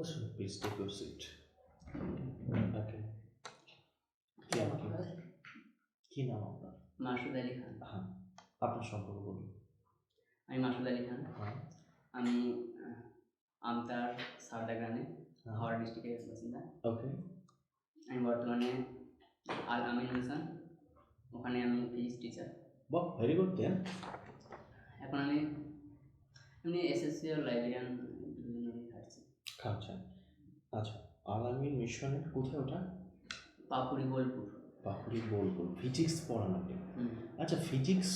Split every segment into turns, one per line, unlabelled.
Listen, please take your seat. Okay. কি নাম আপনার? কি নাম আপনার
মাসুদ আলী খান
হ্যাঁ আপনার সম্পর্কে বলুন
আমি মাসুদ আলী খান
হ্যাঁ
আমি আমতার সারদা গ্রামে হাওড়া ডিস্ট্রিক্টের বাসিন্দা
ওকে
আমি বর্তমানে আল আমিন মিশন ওখানে আমি ফিজিক্স টিচার
বাহ ভেরি গুড দেন
এখন আমি এমনি এসএসসি লাইব্রেরিয়ান
আচ্ছা আচ্ছা আলামিন মিশনের কোথায় ওটা?
পাপুরি বোলপুর।
বাহুরি বোলপুর ফিজিক্স পড়ান আপনি? আচ্ছা ফিজিক্স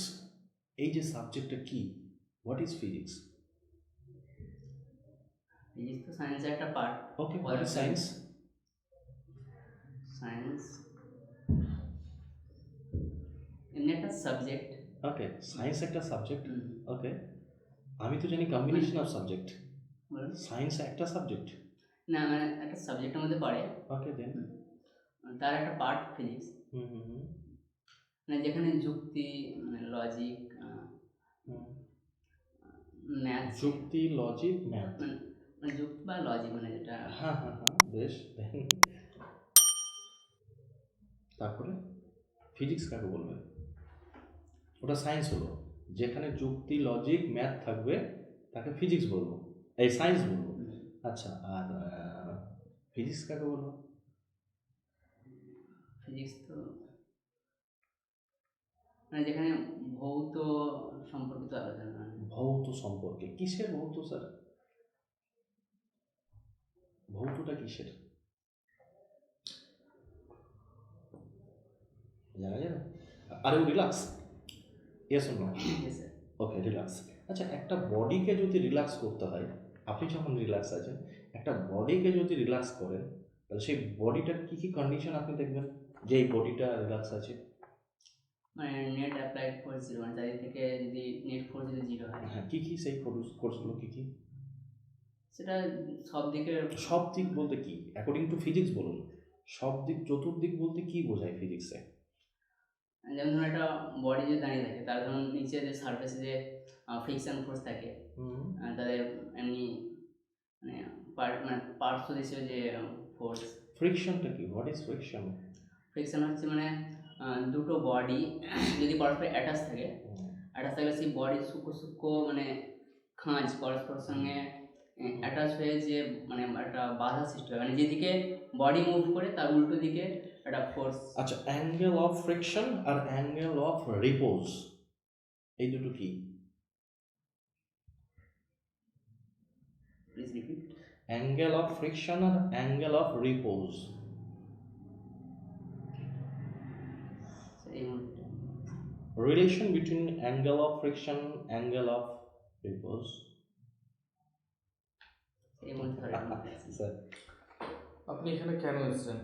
এই যে সাবজেক্টটা কি? হোয়াট ইজ ফিজিক্স
ফিজিক্স তো সায়েন্সের একটা part
okay what is science
science এমনি একটা সাবজেক্ট
ওকে সায়েন্স একটা সাবজেক্ট ওকে আমি তো জানি কম্বিনেশন অফ সাবজেক্ট সায়েন্স একটা সাবজেক্ট
না মানে একটা সাবজেক্টের মধ্যে পড়ে।
ওকে দেন
তার একটা পার্ট ফিজিক্স
হুম হুম হুম।
মানে যেখানে যুক্তি মানে লজিক ম্যাথ
যুক্তি লজিক ম্যাথ
মানে যুক্তি বা লজিক মানে যেটা।
হ্যাঁ হ্যাঁ হ্যাঁ বেশ দেন তারপরে? ফিজিক্স কাকে বলবেন ওটা সায়েন্স হলো। যেখানে যুক্তি লজিক ম্যাথ থাকবে তাকে ফিজিক্স বলব। এই সায়েন্স বলব। আচ্ছা আর ফিজিক্স কাকে বলব?
ফিজিক্স তো মানে যেখানে ভৌত সম্পর্কিত আলোচনা।
ভৌত সম্পর্কে। কিসের ভৌত স্যার ভৌতটা কিসের? জানা যাবে আরে relax yes no okay relax আচ্ছা একটা বডিকে যদি রিল্যাক্স করতে হয় আপনি যখন রিল্যাক্স আছেন একটা বডিকে যদি রিল্যাক্স করেন তাহলে সেই বডিটার কী কী কন্ডিশন আপনি দেখবেন যে এই বডিটা রিল্যাক্স আছে?
মানে নেট অ্যাপ্লাই ফোর্স জিরো মানে চারিদিক থেকে যদি নেট ফোর্স যদি জিরো হয়।
হ্যাঁ কী কী সেই কোর্স কোর্সগুলো কী কী?
সেটা সব দিকের
সব দিক বলতে কি? অ্যাকর্ডিং টু ফিজিক্স বলুন। সব দিক চতুর্দিক বলতে কি বোঝায় ফিজিক্সে
যেমন ধরুন একটা বডি যদি দাঁড়িয়ে থাকে তার ধরুন নিচে যে সারফেসে যে ফ্রিকশন ফোর্স থাকে তাদের এমনি মানে মানে পার্শ্ব হিসেবে যে ফোর্স
ফ্রিকশনটা কি? হোয়াট ইজ ফ্রিকশন
ফ্রিকশন হচ্ছে মানে দুটো বডি যদি পরস্পর অ্যাটাচ থাকে অ্যাটাচ থাকলে সেই বডি সূক্ষ্ম সূক্ষ্ম মানে খাঁজ পরস্পর সঙ্গে অ্যাটাচ হয়ে যে মানে একটা বাধা সৃষ্টি হয়। মানে যেদিকে বডি মুভ করে তার উল্টো দিকে একটা ফোর্স
আচ্ছা অ্যাঙ্গেল অফ ফ্রিকশন আর অ্যাঙ্গেল অফ রিপোজ এই দুটো কি?
Please repeat
angle of friction R angle of repose relation between angle of friction angle of repose
এই ধরে
স্যার
আপনি এখানে কেন এসেছেন?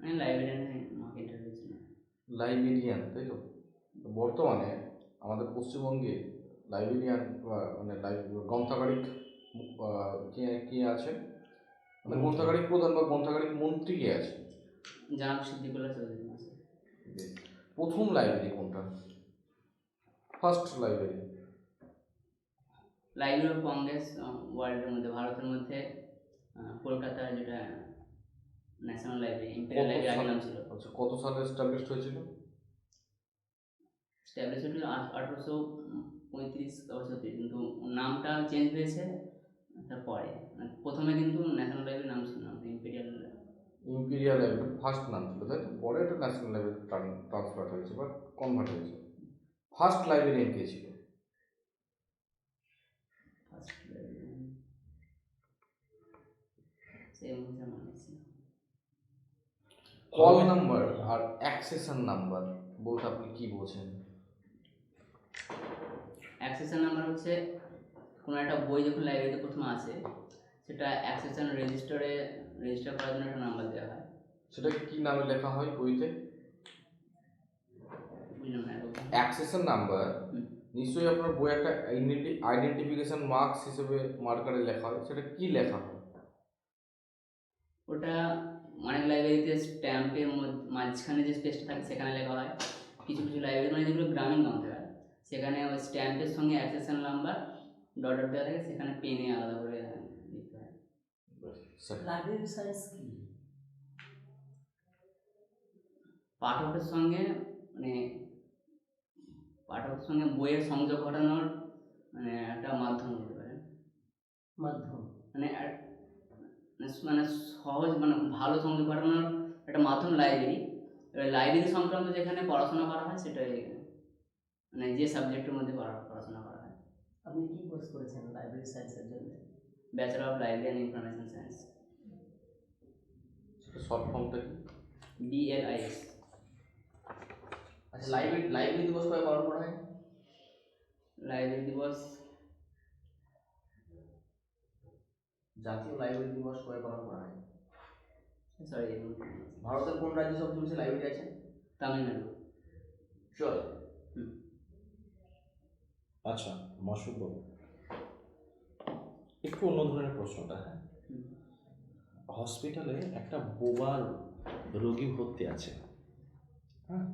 আমি লাইব্রেরিয়ানে আমাকে ইন্টারভিউ ছিল
লাইব্রেরিয়ান তাই তো? বর্তমানে আমাদের পশ্চিমবঙ্গে লাইব্রেরিয়ান বা মানে গ্রন্থাগারিক কে কে আছেন মানে গ্রন্থাগারিক প্রধান বা গ্রন্থাগারিক মন্ত্রী কে আছে?
জানাব সিদ্দিকুল্লাহ চৌধুরী
প্রথম লাইব্রেরি কোনটা? First library
library of Congress ওয়ার্ল্ডের মধ্যে ভারতের মধ্যে কলকাতার যেটা ন্যাশনাল লাইব্রেরি ইম্পেরিয়াল লাইব্রেরি আগে? নাম ছিল।
আচ্ছা কত সালে এস্টাবলিশড হয়েছিল?
স্ট্যাবলিশ হয়েছিল আঠারোশো পঁয়ত্রিশ বছর কিন্তু নামটা চেঞ্জ হয়েছে তারপরে। মানে প্রথমে কিন্তু ন্যাশনাল লাইব্রেরি নাম ছিল ইম্পেরিয়াল
ইম্পিরিয়াল লাইব্রেরি ফার্স্ট নাম ছিল তাই পরে এটা ন্যাশনাল লাইব্রেরি ট্রান্সফার হয়েছে বা কনভার্ট হয়েছে। ফার্স্ট লাইব্রেরিয়ান কে ছিল
ফার্স্ট লাইব্রেরি সেই মুহূর্তে মনে ছিল
কল নাম্বার আর অ্যাক্সেশন নাম্বার বলতে আপনি কি বোঝেন
অ্যাক্সেশন নাম্বার হচ্ছে কোনো একটা বই যখন লাইব্রেরিতে প্রথমে আসে সেটা অ্যাক্সেশন রেজিস্টারে রেজিস্টার করার জন্য একটা নাম্বার দেওয়া হয়।
সেটা কি নামে লেখা হয় বইতে? অ্যাক্সেশন নাম্বার নিশ্চয়ই আপনার বই একটা আইডেন্টিফিকেশন মার্কস হিসেবে মার্কারে লেখা হয়। সেটা কি লেখা হয়?
ওটা অনেক লাইব্রেরিতে স্ট্যাম্পের মাঝখানে যে স্পেসটা থাকে সেখানে লেখা হয়। কিছু কিছু লাইব্রেরি মানে যেগুলো গ্রামীণ গ্রন্থাগার। সেখানে ওই স্ট্যাম্পের সঙ্গে অ্যাক্সেশন নাম্বার ডট ডট দেওয়া থাকে সেখানে পেনে আলাদা করে লিখতে হয়।
লাইব্রেরি সায়েন্স কি?
পাঠকের সঙ্গে মানে পাঠকের সঙ্গে বইয়ের সংযোগ ঘটানোর মানে একটা মাধ্যম বলতে পারেন
মাধ্যম।
মানে মানে- মানে সহজ মানে ভালো সংযোগ ঘটানোর একটা মাধ্যম লাইব্রেরি এবার লাইব্রেরি সংক্রান্ত যেখানে পড়াশোনা করা হয় সেটাই মানে যে সাবজেক্টের মধ্যে পড়া- পড়াশোনা করা হয়।
আপনি কি কোর্স করেছেন লাইব্রেরি সায়েন্সের জন্য?
Bachelor of library and information science
short ফর্মটা কি
বিএলআইএস
আচ্ছা লাইব্রেরি লাইব্রেরি দিবস কবে পালন করা হয়?
লাইব্রেরি দিবস
জাতীয় লাইব্রেরি দিবস কবে পালন করা হয়?
সরি
ভারতের কোন রাজ্যে সবচেয়ে বেশি লাইব্রেরি আছে?
তামিলনাড়ু।
শিওর
আচ্ছা মাসুদ বাবু। একটু অন্য ধরনের প্রশ্নটা হ্যাঁ। হসপিটালে একটা বোবার রোগী ভর্তি আছে। হ্যাঁ?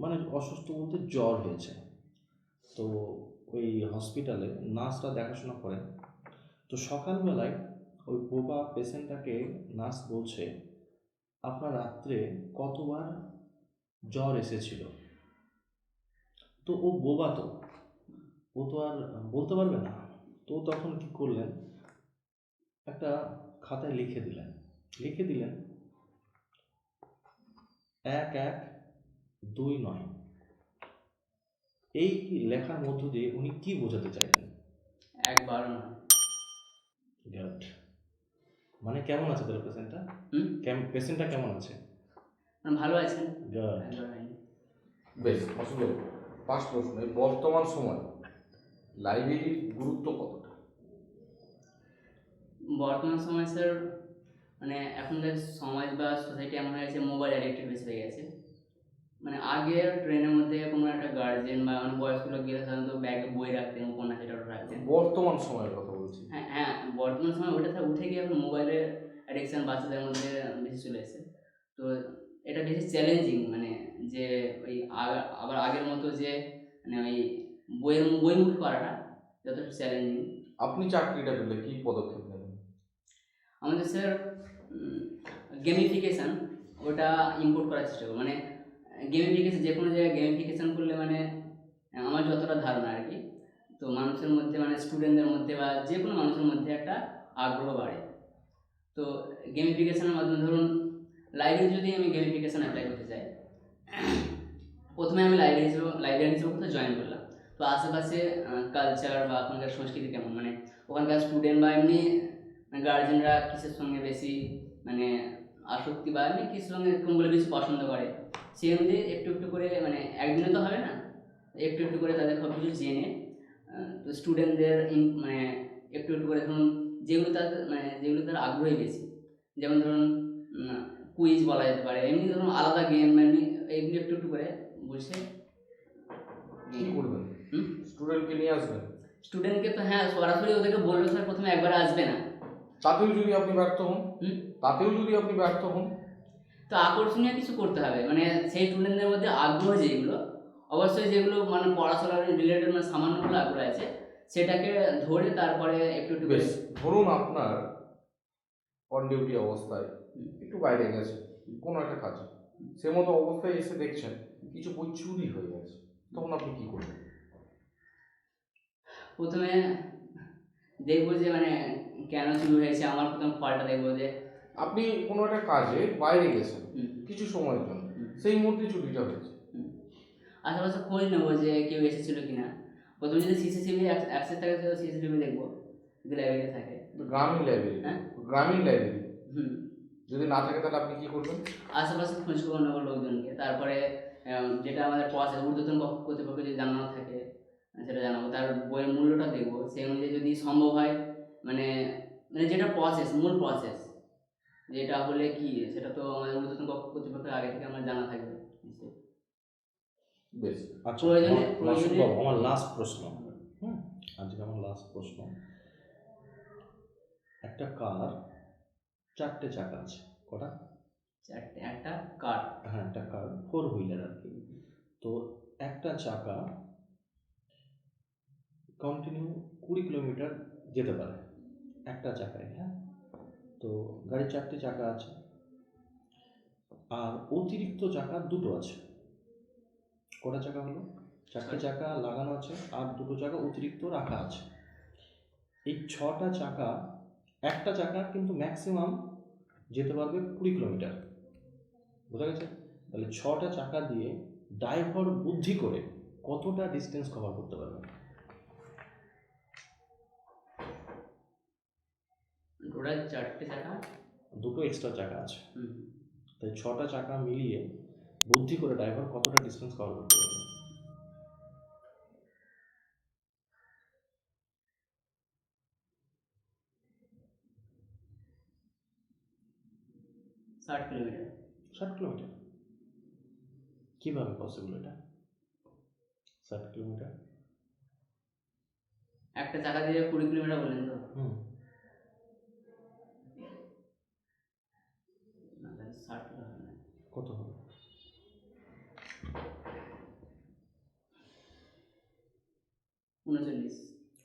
মানে অসুস্থ বলতে জ্বর হয়েছে। তো ওই হসপিটালে নার্সরা দেখাশোনা করেন। তো সকালবেলায় ওই বোবা পেশেন্টটাকে নার্স বলছে, আপনার রাত্রে কতবার জ্বর এসেছিল? তো ও বোবা তো, ও তো আর বলতে পারবে না। তো তখন কি করলেন, একটা খাতায় লিখে দিলেন। লিখে দিলেন, এক এক দুই নয়। এই লেখার মধ্য দিয়ে উনি কি বোঝাতে চাইলেন?
একবার
গুড মানে কেমন আছে তাহলে পেশেন্টটা
হুম?
পেশেন্টটা কেমন আছে?
মানে ভালো
গুড
বেশ মাসুদ পাঁচ প্রশ্ন এই বর্তমান সময় লাইব্রেরির গুরুত্ব কতটা?
বর্তমান সময় স্যার মানে এখনকার সমাজ বা সোসাইটি এমন হয়ে গেছে মোবাইল অ্যাডিক্টেড বেশি হয়ে গেছে। মানে আগে ট্রেনের মধ্যে কোনো একটা গার্জেন বা অনেক বয়স্ক লোক গেলে সাধারণত ব্যাগে বই রাখতেন উপন্যাস এটা ওটা রাখতেন।
বর্তমান সময়ের কথা বলছি।
হ্যাঁ হ্যাঁ বর্তমান সময় ওটা উঠে গিয়ে এখন মোবাইলের অ্যাডিকশান বাচ্চাদের মধ্যে বেশি চলে এসেছে। তো এটা বেশি চ্যালেঞ্জিং মানে যে ওই আবার আগের মতো যে মানে ওই বইয়ের বইমুখী করাটা যথেষ্ট চ্যালেঞ্জিং
আপনি চাকরিটা পেলে কি পদক্ষেপ নেবেন?
আমাদের স্যার গেমিফিকেশান ওটা ইম্পোর্ট করার চেষ্টা করব। মানে গেমিফিকেশন যে কোনো জায়গায় গেমিফিকেশান করলে মানে আমার যতটা ধারণা আর কি, তো মানুষের মধ্যে মানে স্টুডেন্টদের মধ্যে বা যে কোনো মানুষের মধ্যে একটা আগ্রহ বাড়ে। তো গেমিফিকেশনের মাধ্যমে ধরুন লাইব্রেরি যদি আমি গেমিফিকেশন অ্যাপ্লাই করতে চাই, প্রথমে আমি লাইব্রেরি হিসেবে লাইব্রেরি হিসেবে কোথাও জয়েন করলাম। তো আশেপাশে কালচার বা ওখানকার সংস্কৃতি কেমন? মানে ওখানকার স্টুডেন্ট বা এমনি গার্জেনরা কিসের সঙ্গে বেশি মানে আসক্তি বা এমনি কিসের সঙ্গে কোনগুলো বেশি পছন্দ করে? সেই অনুযায়ী একটু একটু করে মানে একদিনে তো হবে না একটু একটু করে তাদের সব কিছু জেনে তো স্টুডেন্টদের মানে একটু একটু করে ধরুন যেগুলো তাদের মানে যেগুলো তার আগ্রহী বেশি। যেমন ধরুন কুইজ বলা যেতে পারে এমনি ধরুন আলাদা গেম এমনি এমনি একটু একটু করে বুঝে
কি করবেন?
হুম?
স্টুডেন্টকে নিয়ে আসবেন?
স্টুডেন্টকে তো হ্যাঁ সরাসরি ওদেরকে বলবে স্যার প্রথমে একবার আসবে না।
তাতেও যদি আপনি ব্যর্থ হন? তাতেও যদি আপনি ব্যর্থ হন।
তো আকর্ষণীয় কিছু করতে হবে। মানে সেই স্টুডেন্টদের মধ্যে আগ্রহ যেগুলো অবশ্যই যেগুলো মানে পড়াশোনার রিলেটেড মানে সামান্যগুলো আগ্রহ আছে সেটাকে ধরে তারপরে একটু একটু
বেশ ধরুন আপনার অন ডিউটি অবস্থায় একটু বাইরে গেছে কোনো একটা কাজে। সে মতো অবস্থায় এসে দেখছেন কিছু বই চুরি হয়ে গেছে তখন আপনি কী করবেন?
প্রথমে দেখব যে মানে কেন শুরু হয়েছে? আমার প্রথম ফলটা দেখব যে
আপনি কোনো একটা কাজে বাইরে গেছেন কিছু সময়ের জন্য। সেই মুহূর্তে চুরিটা হয়েছে।
আশেপাশে খোঁজ নেব যে কেউ এসেছিল কি না প্রথমে যদি সিসিটিভি অ্যাক্সেস থাকে তো সিসিটিভি দেখব যদি লাইব্রেরি থাকে।
গ্রামীণ লাইব্রেরি
হ্যাঁ?
গ্রামীণ লাইব্রেরি
হুম।
যদি না থাকে তাহলে আপনি কি করবেন?
আশেপাশে খোঁজ খবর নেব লোকজনকে। তারপরে যেটা আমাদের প্রসেস ঊর্ধ্বতন কর্তৃপক্ষ যদি জানানো থাকে সেটা জানাব। তার বইয়ের মূল্যটা দেখব। সেই অনুযায়ী যদি সম্ভব হয় মানে মানে যেটা প্রসেস মূল প্রসেস যেটা হলে কি সেটা তো আমাদের ঊর্ধ্বতন কর্তৃপক্ষের আগে থেকে আমার জানা থাকবে
বেশ
আচ্ছা
প্রয়োজনে-
আমার-
প্রয়োজনে-
আমার লাস্ট প্রশ্ন। হুম আজকে আমার লাস্ট প্রশ্ন। একটা কার চারটে চাকা আছে কটা?
চারটে একটা কার্ড
হ্যাঁ একটা কার ফোর হুইলার আর কি। তো একটা চাকা কন্টিনিউ কুড়ি কিলোমিটার যেতে পারে। একটা চাকায় হ্যাঁ? তো গাড়ির চারটে চাকা আছে। আর অতিরিক্ত চাকা দুটো আছে। কটা চাকা হলো? চারটে চাকা লাগানো আছে আর দুটো চাকা অতিরিক্ত রাখা আছে। এই ছটা চাকা একটা চাকা কিন্তু ম্যাক্সিমাম যেতে পারবে কুড়ি কিলোমিটার। বোঝা গেছে? তাহলে ছটা চাকা দিয়ে ড্রাইভার বুদ্ধি করে কতটা ডিস্টেন্স কভার করতে পারবে?
টোটাল চারটে চাকা
দুটো এক্সট্রা চাকা আছে। তাই ছটা চাকা মিলিয়ে বুদ্ধি করে ড্রাইভার কতটা ডিস্টেন্স কভার করতে পারবে?
ষাট কিলোমিটার।
ষাট কিলোমিটার? কীভাবে পসিবল এটা? ষাট কিলোমিটার?
একটা চাকা দিয়ে কুড়ি কিলোমিটার বললেন তো।
হুম
না তাহলে ষাট কিলো হবে না
কত হবে
উনচল্লিশ।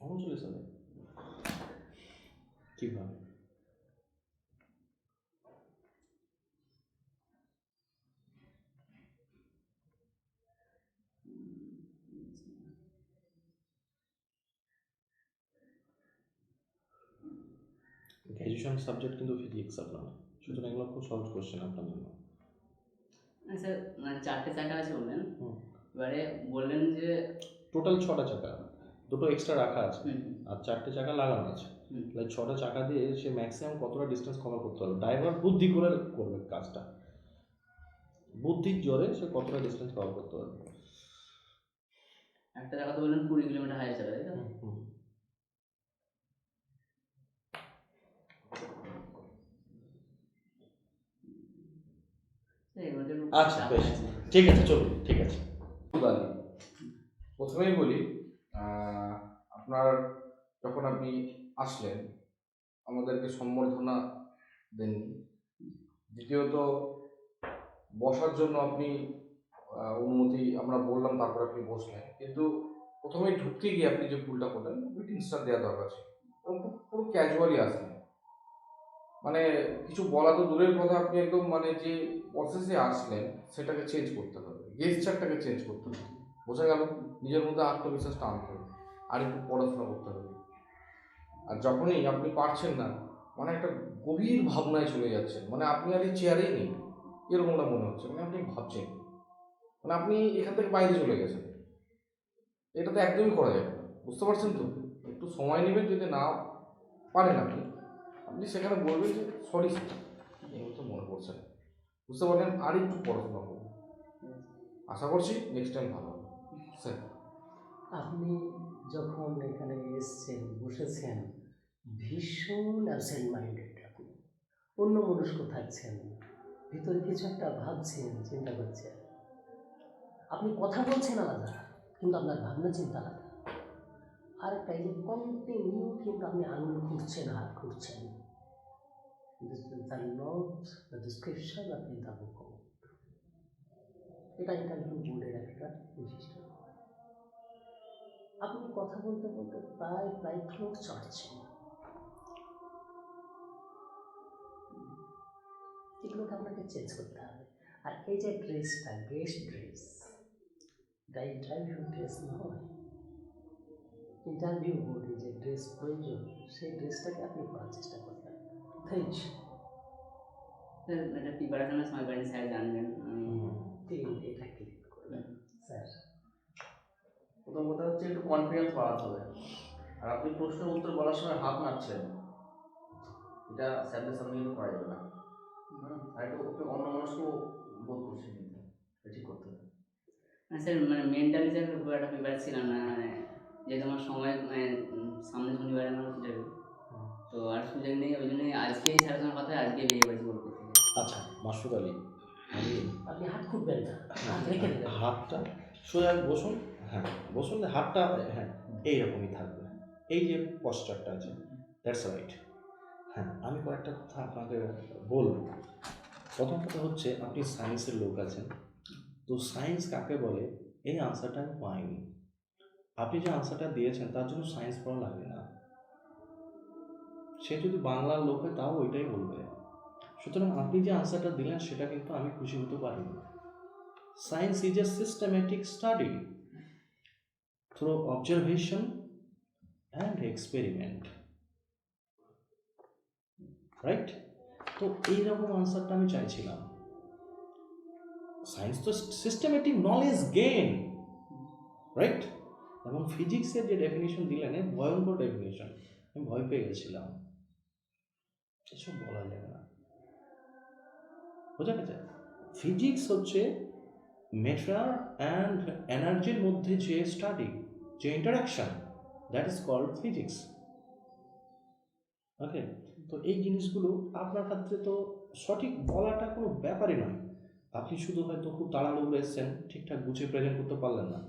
উনচল্লিশ হবে কীভাবে? গ্র্যাজুয়েশন সাবজেক্ট কিন্তু ফিজিক্স আপনার। সুতরাং এগুলো খুব সহজ কোশ্চেন আপনার জন্য।
স্যার মানে চারটে চাকা আছে বললেন। এবারে বললেন যে
টোটাল ছটা চাকা। দুটো এক্সট্রা রাখা আছে।
হুম,
আর চারটে চাকা লাগানো আছে।
হুম।
তাহলে ছটা চাকা দিয়ে সে ম্যাক্সিমাম কতটা ডিস্টেন্স কভার করতে পারবে ড্রাইভার বুদ্ধি করে করবে কাজটা। বুদ্ধির জোরে সে কতটা ডিস্টেন্স কভার করতে পারবে?
একটা চাকা তো বললেন কুড়ি কিলোমিটার হাইট যাবে তাই
আচ্ছা বেশ। ঠিক আছে চলুন ঠিক আছে।
বালি প্রথমেই বলি আপনার যখন আপনি আসলেন, আমাদেরকে সম্বর্ধনা দেননি। দ্বিতীয়ত, বসার জন্য আপনি অনুমতি আমরা বললাম, তারপর আপনি বসলেন। কিন্তু প্রথমেই ঢুকতে গিয়ে আপনি যে ভুলটা করলেন গ্রিটিংসটা দেওয়া দরকার ছিল। এবং পুরো ক্যাজুয়ালি আসলেন। মানে কিছু বলা তো দূরের কথা, আপনি একদম মানে যে প্রসেসে আসলেন, সেটাকে চেঞ্জ করতে হবে। গেস্টারটাকে চেঞ্জ করতে হবে। বোঝা গেল নিজের মধ্যে আত্মবিশ্বাসটা আনতে হবে আর একটু পড়াশোনা করতে হবে। আর যখনই আপনি পারছেন না মানে একটা গভীর ভাবনায় চলে যাচ্ছেন মানে আপনি আর এই চেয়ারেই নেই এরকমটা মনে হচ্ছে মানে আপনি ভাবছেন মানে আপনি এখান থেকে বাইরে চলে গেছেন। এটা তো একদমই করা যাবে বুঝতে পারছেন তো? একটু সময় নেবেন যদি না পারেন আপনি আপনি সেখানে বলবেন যে, সরি এই মতো মনে পড়ছে না। বুঝতে পারলেন, আর একটু পড়াশোনা করুন। আশা করছি নেক্সট টাইম ভালো স্যার
আপনি যখন এখানে এসছেন, বসেছেন, ভীষণ অ্যাবসেন্ট মাইন্ডেড আপনি। অন্য মনস্ক থাকছেন। ভিতরে কিছু একটা ভাবছেন, চিন্তা করছেন। আপনি কথা বলছেন আলাদা, কিন্তু আপনার ভাবনা চিন্তা আলাদা। আর একটা এই কন্টিনিউ কিন্তু আপনি আঙুল খুঁড়ছেন হাত খুঁড়ছেন this the description the book এটা ইন্টারভিউ বোর্ডের একটা বৈশিষ্ট্য আপনি কথা বলতে বলতে প্রায় প্রায় ঠোঁট চড়ছেন এগুলোকে আপনাকে চেঞ্জ করতে হবে। আর এই যে ড্রেসটা গেস্ট ড্রেস এটা ইন্টারভিউ ড্রেস নয়। ইন্টারভিউ বোর্ডে যে ড্রেস প্রয়োজন সেই ড্রেসটাকে আপনি পরার চেষ্টা করবেন। থ্যাংক
স্যার এটা প্রিপারেশনের সময় পারেন স্যার জানবেন।
তিন এটা ক্লিক করবেন। স্যার
প্রথম কথা হচ্ছে একটু কনফিডেন্স বাড়াতে হবে। আর আপনি প্রশ্নের উত্তর বলার সময় হাত নাড়ছেন এটা স্যারদের সামনে কিন্তু করা যাবে না। আর একটু ওকে অন্য মানুষকে বোধ করছে কিন্তু ঠিক করতে হবে।
না স্যার মানে মেন্টালি স্যার খুব একটা প্রিপেয়ার ছিলাম না মানে যেহেতু আমার সময় মানে সামনে শনিবার আমার ইন্টারভিউ তো আর সুযোগ নেই ওই জন্যই আজকেই স্যারের সঙ্গে কথা হয়, আজকে বেরিয়ে পড়েছি থেকে।
আচ্ছা মাসুদ আলী
আপনি হাত খুঁটবেন না হাত রেখে দেবেন।
হাতটা সোজা বসুন। হ্যাঁ বসুন হাতটা হ্যাঁ এইরকমই থাকবে। এই যে পশ্চারটা আছে দ্যাটস রাইট হ্যাঁ আমি কয়েকটা কথা আপনাকে বলব। প্রথম কথা হচ্ছে, আপনি সায়েন্সের লোক আছেন। তো সায়েন্স কাকে বলে? এই আনসারটা আমি পাইনি। আপনি যে আনসারটা দিয়েছেন, তার জন্য সায়েন্স পড়া লাগে না। সে যদি বাংলার লোক হয়, তাও ওইটাই বলবে। সুতরাং আপনি যে আনসারটা দিলেন, সেটা কিন্তু আমি খুশি হতে পারিনি। Science is a systematic study through observation and experiment right তো এইরকম আনসারটা আমি চাইছিলাম। সায়েন্স তো সিস্টেমেটিক নলেজ গেইন রাইট এবং ফিজিক্সের যে ডেফিনেশন দিলেন ভয়ঙ্কর ডেফিনেশন আমি ভয় পেয়ে গেছিলাম। এসব বলা যাবে না। বোঝা গেছে? ফিজিক্স হচ্ছে ম্যাটার অ্যান্ড এনার্জির মধ্যে যে স্টাডি যে interaction that is called physics okay তো এই জিনিসগুলো আপনার ক্ষেত্রে তো সঠিক বলাটা কোনো ব্যাপারই নয়। আপনি শুধু হয়তো খুব তাড়াহুড়ো এসছেন, ঠিকঠাক গুছিয়ে প্রেজেন্ট করতে পারলেন না।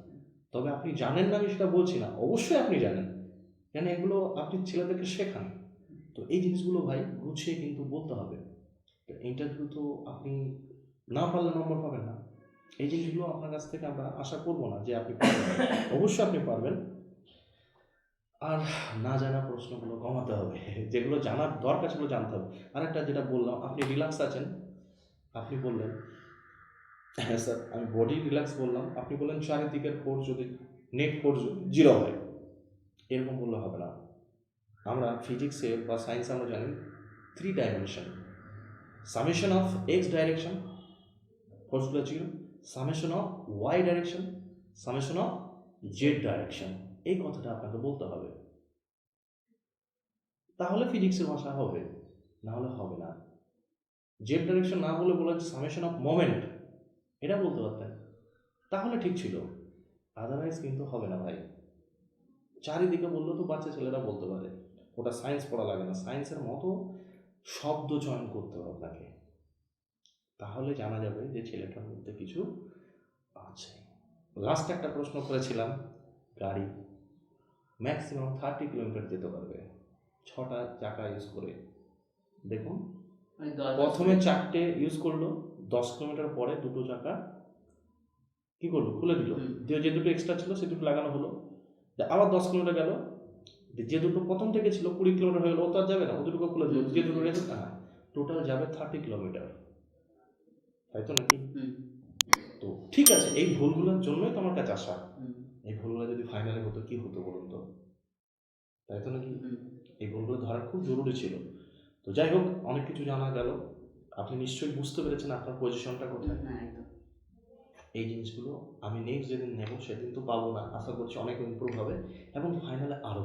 তবে আপনি জানেন না আমি সেটা বলছি না, অবশ্যই আপনি জানেন। কেন এগুলো আপনি ছেলেদেরকে শেখান। তো এই জিনিসগুলো ভাই গুছিয়ে কিন্তু বলতে হবে। ইন্টারভিউ তো আপনি না পারলে নম্বর পাবেন না। এই জিনিসগুলো আপনার কাছ থেকে আমরা আশা করব না যে আপনি অবশ্যই আপনি পারবেন। আর না জানা প্রশ্নগুলো কমাতে হবে। যেগুলো জানার দরকার সেগুলো জানতে হবে। আরেকটা যেটা বললাম, আপনি রিল্যাক্স আছেন? আপনি বললেন হ্যাঁ স্যার, আমি বডি রিল্যাক্স বললাম। আপনি বললেন চারিদিকের ফোর্স যদি, নেট ফোর্স জিরো হয়, এরকম বললে হবে না। আমরা ফিজিক্সে বা সায়েন্সে আমরা জানি three dimension summation of X direction ফোর্সগুলো zero summation of Y direction, summation of Z direction, এই কথাটা আপনাকে বলতে হবে। তাহলে ফিজিক্সের ভাষা হবে, না হলে হবে না। জেড ডাইরেকশন না বলে বলে সামেশন অফ মোমেন্ট, এটা বলতে পারতেন। তাহলে ঠিক ছিল আদারওয়াইজ কিন্তু হবে না ভাই। চারিদিকে বললে তো বাচ্চা ছেলেরা বলতে পারে, ওটা সায়েন্স পড়া লাগে না সায়েন্সের মতো শব্দ চয়ন করতে হবে আপনাকে। তাহলে জানা যাবে যে ছেলেটার মধ্যে কিছু আছে। লাস্ট একটা প্রশ্ন করেছিলাম গাড়ি। ম্যাক্সিমাম থার্টি কিলোমিটার যেতে পারবে। ছটা চাকা ইউজ করে। দেখুন প্রথমে চারটে ইউজ করল দশ কিলোমিটার পরে দুটো চাকা কি করল? খুলে দিল। দিয়ে যে দুটো এক্সট্রা ছিল সে দুটো লাগানো হলো। আবার দশ কিলোমিটার গেল। যে দুটো প্রথম থেকে ছিল কুড়ি কিলোমিটার হয়ে গেলো ও তো আর যাবে না। ও দুটো খুলে দিল। যে দুটো রেখে টোটাল যাবে থার্টি কিলোমিটার তাই তো নাকি তো ঠিক আছে এই ভুলগুলোর জন্যই তো আমার কাছে আসা। এই ভুলগুলো যদি ফাইনালে হতো কি হতো বলুন তো? তাই তো নাকি এই ভুলগুলো ধরা খুব জরুরি ছিল। তো যাই হোক অনেক কিছু জানা গেল। আপনি নিশ্চয়ই বুঝতে পেরেছেন আপনার পজিশনটা কোথায়। এই জিনিসগুলো আমি নেক্সট যেদিন নেব সেদিন তো পাবো না। আশা করছি অনেক ইম্প্রুভ হবে এবং ফাইনালে আরও